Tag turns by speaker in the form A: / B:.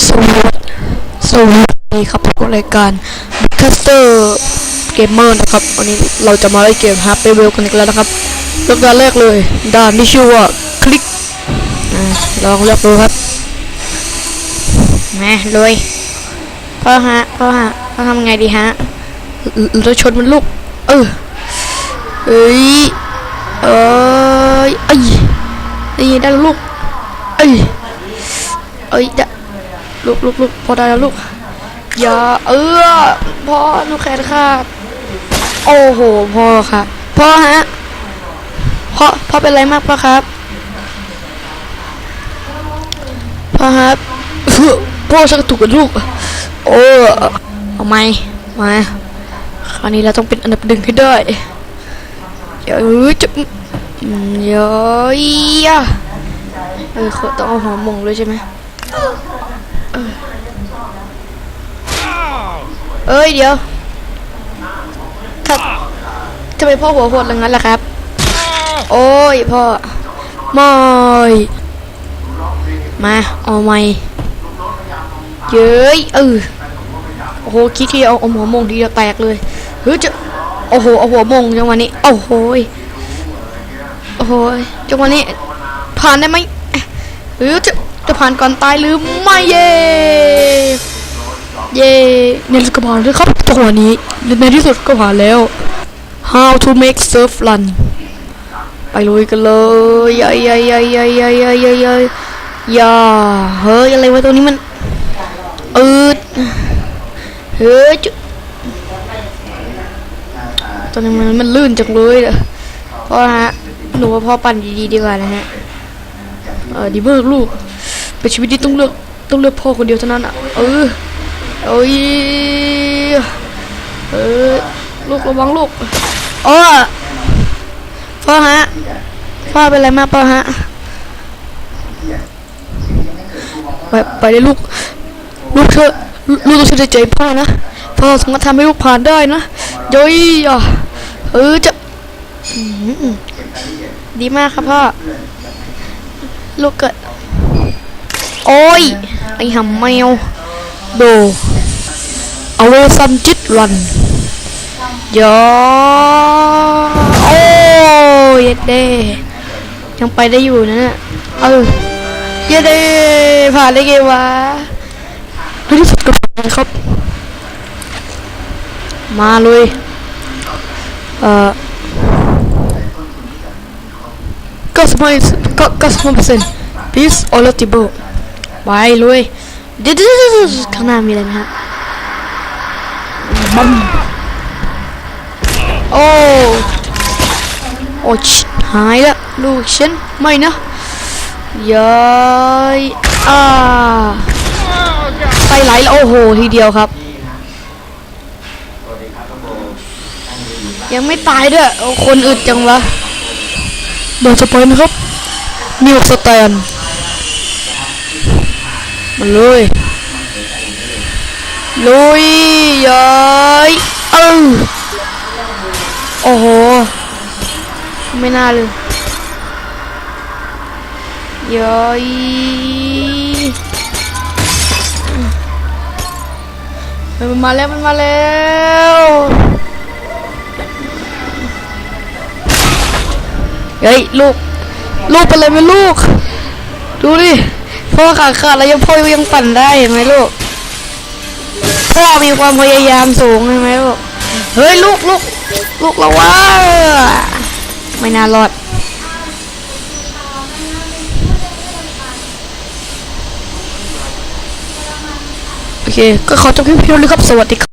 A: สวัสดีสวัสดีครับพบกับรายการ b i c a s t e r Gamer นะครับ วันนี้เราจะมาเล่นเกม Happy w e l กันอีกแล้วนะครับเลือกด่านแรกเลยด่านที่ชื่อว่าคลิกอ่าลองเลือกดูครับมาเลยพ่อฮะพ่อฮะพ่อทำไงดีฮะเราชนมันลูก เออเอ้ยเอ้ยเอ้ยนี่ได้แล้วลูก เอ้ยเอ้ยจะ ลุกลุกลุกพอได้แล้วลูก อย่าเออพ่อหนูแขนขาดโอ้โหพ่อค่ะพ่อฮะพ่อพ่อเป็นไรมากพ่อครับพ่อครับพ่อชักกระตุกกับลูก โอ้เอาไหมมาคราวนี้เราต้องเป็นอันดับหนึ่งให้ได้เดี๋ยวจะอืมเดี๋ยวอะเออเขาต้องเอาหัวมงด้วยใช่ไหม เอ้ยเดี๋ยวครับทำไมพ่อหัวโหดอย่างนั้นล่ะครับ โอ้ยพ่อไม่มาเอาไม่เย้ยเออโอ้โหคิดที่เอาเอาหัวมงทีเดียวแตกเลยเฮ้ยจะโอ้โหเอาหัวมงจังวะนี้โอ้โหยโอ้โหยจังวะนี้ผ่านได้ไหมหรือจะ จะผ่านก่อนตายหรือไม่เย่เย่เนี่ยก็ผ่านแล้วครับจัวนี้ในที่สุดก็ผ่านแล้ว how to make surf run ไปลุยกันเลยยายยายยายยายยายยายยายยายยาเฮ้ยอะไรวะตัวนี้มันอืดเฮ้ยจุตอนนี้มันมันลื่นจังเลยอะพ่อฮะหนูว่าพ่อปั่นดีๆดีกว่านะฮะ เออดีมากลูก เป็นชีวิตที่ต้องเลือกต้องเลือกพ่อคนเดียวเท่านั้นอะเออโอ้ยเออลูกระวังลูกอ๋อพ่อฮะพ่อเป็นอะไรมากพ่อฮะไปไปเลยลูกลูกเธอลูกต้องเชื่อใจพ่อนะพ่อสามารถทำให้ลูกผ่านได้นะย้ยอะเออจะดีมากครับพ่อลูกเกิด โอ้ย ไอหำแมว โดเอาไว้ซัมจิตรันยอโอ้ยเย็ดเด้ยังไปได้อยู่นะเนี่ยเออเยเด้ผ่านได้ไงวะที่สุดก็ผ่านครับ มาเลยเอ่อก็สมัยก็ก็สมัยเปอร์เซ็นต์ peace all the boat ไปเลยเดี๋ยวๆๆๆข้างหน้ามีอะไรไหมฮะบัมโอ้โอ้ชิหายละลูกฉันไม่นะย้ายอ่าไปไหลแล้วโอ้โหทีเดียวครับ ยังไม่ตายด้วยโอ้คนอึดจังวะเดี๋ยวจะไปนะครับนิวสแตน มาเลยลุยย้อยเออโอ้โห ไม่น่าเลยย้อยมันมาแล้วมันมาแล้วเฮ้ยลูก ลูกเป็นอะไรไหมลูก ดูดิ พ่อขาขาดแล้วยังพ่อยังปั่นได้เห็นไหมลูก พ่อมีความพยายามสูงใช่ไหมลูก เฮ้ยลูกลูกลูกเราว่า ไม่น่ารอดโอเค ก็ขอจบคลิปเพียงนี้ครับ สวัสดีครับ